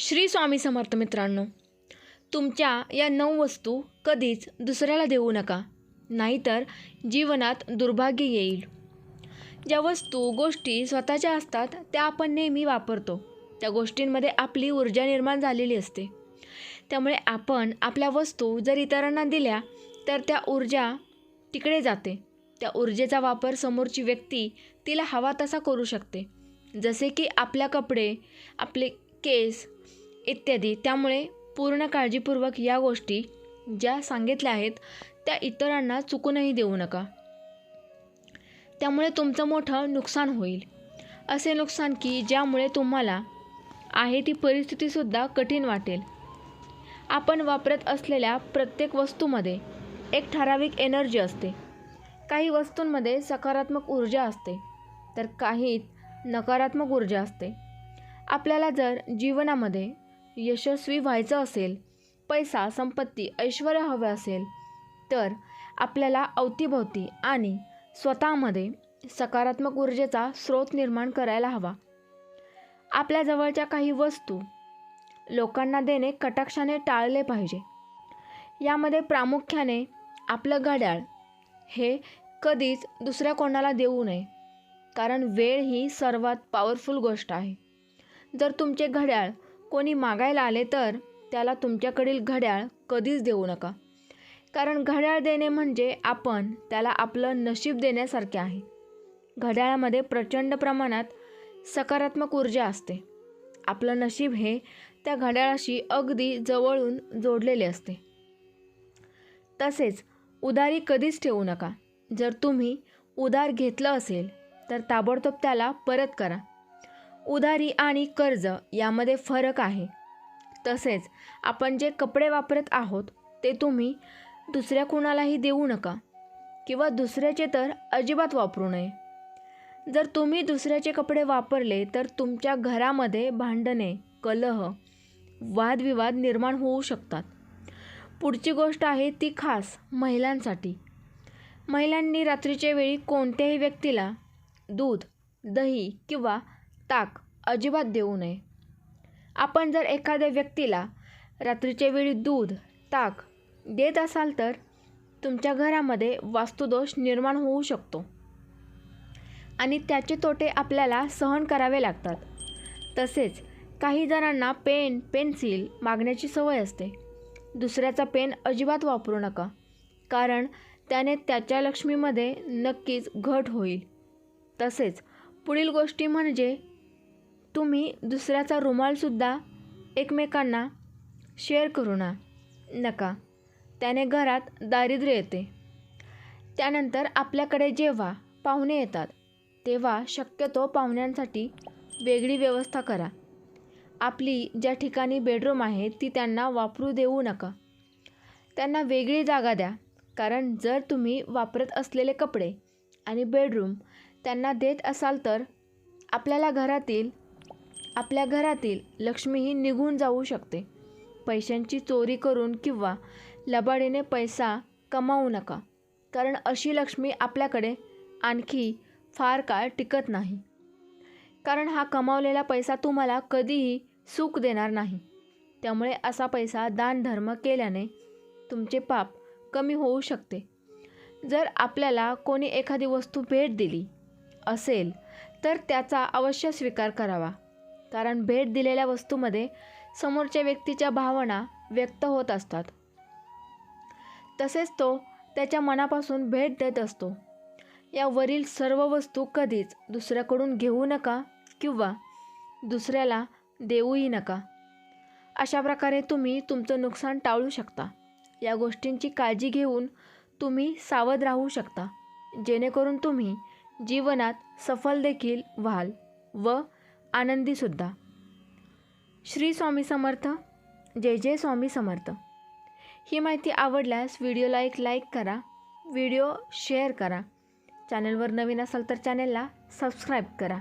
श्री स्वामी समर्थ मित्रांनो तुमच्या या नऊ वस्तू कधीच दुसऱ्याला देऊ नका नाहीतर जीवनात दुर्भाग्य येईल. ज्या वस्तू गोष्टी स्वतःच्या असतात त्या आपण नेहमी वापरतो. त्या गोष्टींमध्ये आपली ऊर्जा निर्माण झालेली असते. त्यामुळे आपण आपल्या वस्तू जर इतरांना दिल्या तर त्या ऊर्जा तिकडे जाते. त्या ऊर्जेचा वापर समोरची व्यक्ती तिला हवा तसा करू शकते. जसे की आपल्या कपडे आपले केस इत्यादी. त्यामुळे पूर्ण काळजीपूर्वक या गोष्टी ज्या सांगितल्या आहेत त्या इतरांना चुकूनही देऊ नका. त्यामुळे तुमचं मोठं नुकसान होईल. असे नुकसान की ज्यामुळे तुम्हाला आहे ती परिस्थितीसुद्धा कठीण वाटेल. आपण वापरत असलेल्या प्रत्येक वस्तूमध्ये एक ठराविक एनर्जी असते. काही वस्तूंमध्ये सकारात्मक ऊर्जा असते तर काहीत नकारात्मक ऊर्जा असते. आपल्याला जर जीवनामध्ये यशस्वी व्हायचं असेल पैसा संपत्ती ऐश्वर हवे असेल तर आपल्याला अवतीभोवती आणि स्वतःमध्ये सकारात्मक ऊर्जेचा स्रोत निर्माण करायला हवा. आपल्या जवळच्या काही वस्तू लोकांना देणे कटाक्षाने टाळले पाहिजे. यामध्ये प्रामुख्याने आपलं घड्याळ हे कधीच दुसऱ्या कोणाला देऊ नये कारण वेळ ही सर्वात पॉवरफुल गोष्ट आहे. जर तुमचे घड्याळ कोणी मागायला आले तर त्याला तुमच्याकडील घड्याळ कधीच देऊ नका. कारण घड्याळ देणे म्हणजे आपण त्याला आपलं नशीब देण्यासारखे आहे. घड्याळामध्ये प्रचंड प्रमाणात सकारात्मक ऊर्जा असते. आपलं नशीब हे त्या घड्याळाशी अगदी जवळून जोडलेले असते. तसेच उधारी कधीच ठेवू नका. जर तुम्ही उधार घेतलं असेल तर ताबडतोब त्याला परत करा. उधारी आणि कर्ज यामध्ये फरक आहे. तसेच आपण जे कपडे वापरत आहोत ते तुम्ही दुसऱ्या कुणालाही देऊ नका किंवा दुसऱ्याचे तर अजिबात वापरू नये. जर तुम्ही दुसऱ्याचे कपडे वापरले तर तुमच्या घरामध्ये भांडणे कलह वादविवाद निर्माण होऊ शकतात. पुढची गोष्ट आहे ती खास महिलांसाठी. महिलांनी रात्रीच्या वेळी कोणत्याही व्यक्तीला दूध दही किंवा ताक अजिबात देऊ नये. आपण जर एखाद्या व्यक्तीला रात्रीच्या वेळी दूध ताक देत असाल तर तुमच्या घरामध्ये वास्तुदोष निर्माण होऊ शकतो. आणि त्याचे तोटे आपल्याला सहन करावे लागतात. तसेच काही जणांना पेन पेन्सिल मागण्याची सवय असते. दुसऱ्याचा पेन अजिबात वापरू नका कारण त्याने त्याच्या लक्ष्मीमध्ये नक्कीच घट होईल. तसेच पुढील गोष्टी म्हणजे तुम्ही दुसऱ्याचा रुमालसुद्धा एकमेकांना शेअर करू ना नका. त्याने घरात दारिद्र्य येते. त्यानंतर आपल्याकडे जेव्हा पाहुणे येतात तेव्हा शक्यतो पाहुण्यांसाठी वेगळी व्यवस्था करा. आपली ज्या ठिकाणी बेडरूम आहे ती त्यांना वापरू देऊ नका. त्यांना वेगळी जागा द्या कारण जर तुम्ही वापरत असलेले कपडे आणि बेडरूम त्यांना देत असाल तर आपल्याला घरातील आपल्या घरातील लक्ष्मी ही निघून जाऊ शकते. पैशांची चोरी करून किंवा लबाडीने पैसा कमावू नका. कारण अशी लक्ष्मी आपल्याकडे आणखी फार काळ टिकत नाही. कारण हा कमावलेला पैसा तुम्हाला कधीही सुख देणार नाही. त्यामुळे असा पैसा दानधर्म केल्याने तुमचे पाप कमी होऊ शकते. जर आपल्याला कोणी एखादी वस्तू भेट दिली असेल तर त्याचा अवश्य स्वीकार करावा. कारण भेट दिलेल्या वस्तूमध्ये समोरच्या व्यक्तीच्या भावना व्यक्त होत असतात. तसेच तो त्याच्या मनापासून भेट देत असतो. यावरील सर्व वस्तू कधीच दुसऱ्याकडून घेऊ नका किंवा दुसऱ्याला देऊही नका. अशा प्रकारे तुम्ही तुमचं नुकसान टाळू शकता. या गोष्टींची काळजी घेऊन तुम्ही सावध राहू शकता. जेणेकरून तुम्ही जीवनात सफल देखील व्हाल व आनंदीसुद्धा श्री स्वामी समर्थ. जय जय स्वामी समर्थ. ही माहिती आवडल्यास व्हिडिओला एक लाईक करा. व्हिडिओ शेअर करा. चॅनलवर नवीन असाल तर चॅनलला सबस्क्राईब करा.